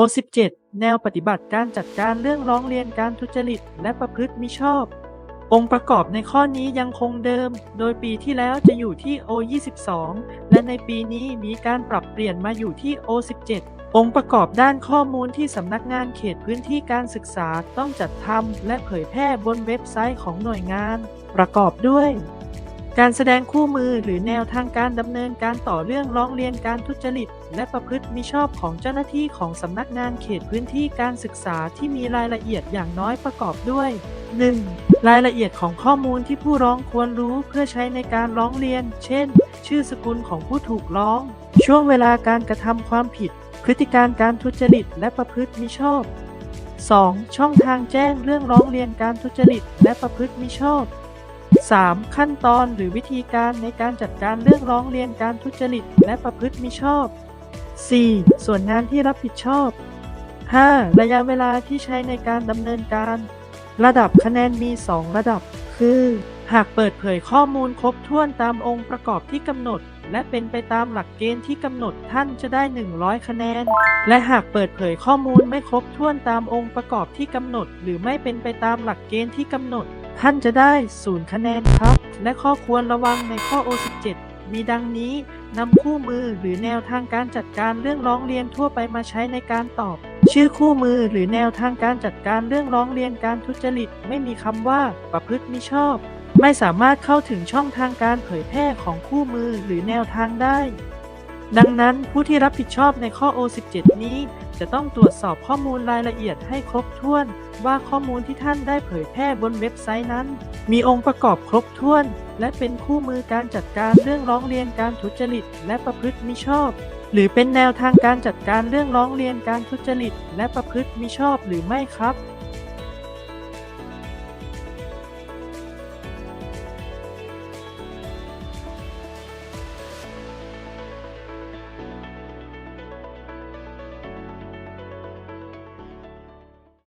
O17 แนวปฏิบัติการจัดการเรื่องร้องเรียนการทุจริต และประพฤติมิชอบ องค์ประกอบในข้อนี้ยังคงเดิม โดยปีที่แล้วจะอยู่ที่ O22 และในปีนี้มีการปรับเปลี่ยนมาอยู่ที่ O17 องค์ประกอบด้านข้อมูลที่สำนักงานเขตพื้นที่การศึกษาต้องจัดทำและเผยแพร่บนเว็บไซต์ของหน่วยงาน ประกอบด้วย การแสดงคู่มือหรือแนวทางการดำเนินการต่อเรื่องร้องเรียนการทุจริต และประพฤติมิชอบของเจ้าหน้าที่ของสำนักงานเขตพื้นที่การศึกษาที่มีรายละเอียดอย่างน้อยประกอบด้วย 1. รายละเอียดของข้อมูลที่ผู้ร้องควรรู้เพื่อใช้ในการร้องเรียน เช่น ชื่อสกุลของผู้ถูกร้อง ช่วงเวลาการกระทำความผิด พฤติการการทุจริต และประพฤติมิชอบ 2. ช่องทางแจ้งเรื่องร้องเรียนการทุจริต และประพฤติมิชอบ 3. ขั้นตอนหรือวิธีการในการจัดการเรื่องร้องเรียนการทุจริตและประพฤติมิชอบ 4. ส่วนงานที่รับผิดชอบ 5. ระยะเวลาที่ใช้ในการดำเนินการ ระดับคะแนนมี 2 ระดับ คือ หากเปิดเผยข้อมูลครบถ้วนตามองค์ประกอบที่กำหนด และเป็นไปตามหลักเกณฑ์ที่กำหนดท่านจะได้ 100 คะแนน และหากเปิดเผยข้อมูลไม่ครบถ้วนตามองค์ประกอบที่กำหนด หรือไม่เป็นไปตามหลักเกณฑ์ที่กำหนด ท่านจะได้ศูนย์คะแนนครับ และข้อควรระวังในข้อ O17 มีดังนี้นำคู่มือหรือแนวทางการจัดการเรื่องร้องเรียนทั่วไปมาใช้ในการตอบ ชื่อคู่มือหรือแนวทางการจัดการเรื่องร้องเรียนการทุจริต ไม่มีคำว่าประพฤติมิชอบ ไม่สามารถเข้าถึงช่องทางการเผยแพร่ของคู่มือหรือแนวทางได้ ดังนั้นผู้ที่รับผิดชอบในข้อ O17 นี้ จะต้องตรวจสอบข้อมูลรายละเอียดให้ครบถ้วน ว่าข้อมูลที่ท่านได้เผยแพร่บนเว็บไซต์นั้น มีองค์ประกอบครบถ้วน และเป็นคู่มือการจัดการเรื่องร้องเรียนการทุจริต และประพฤติมิชอบ หรือเป็นแนวทางการจัดการเรื่องร้องเรียนการทุจริต และประพฤติมิชอบหรือไม่ครับ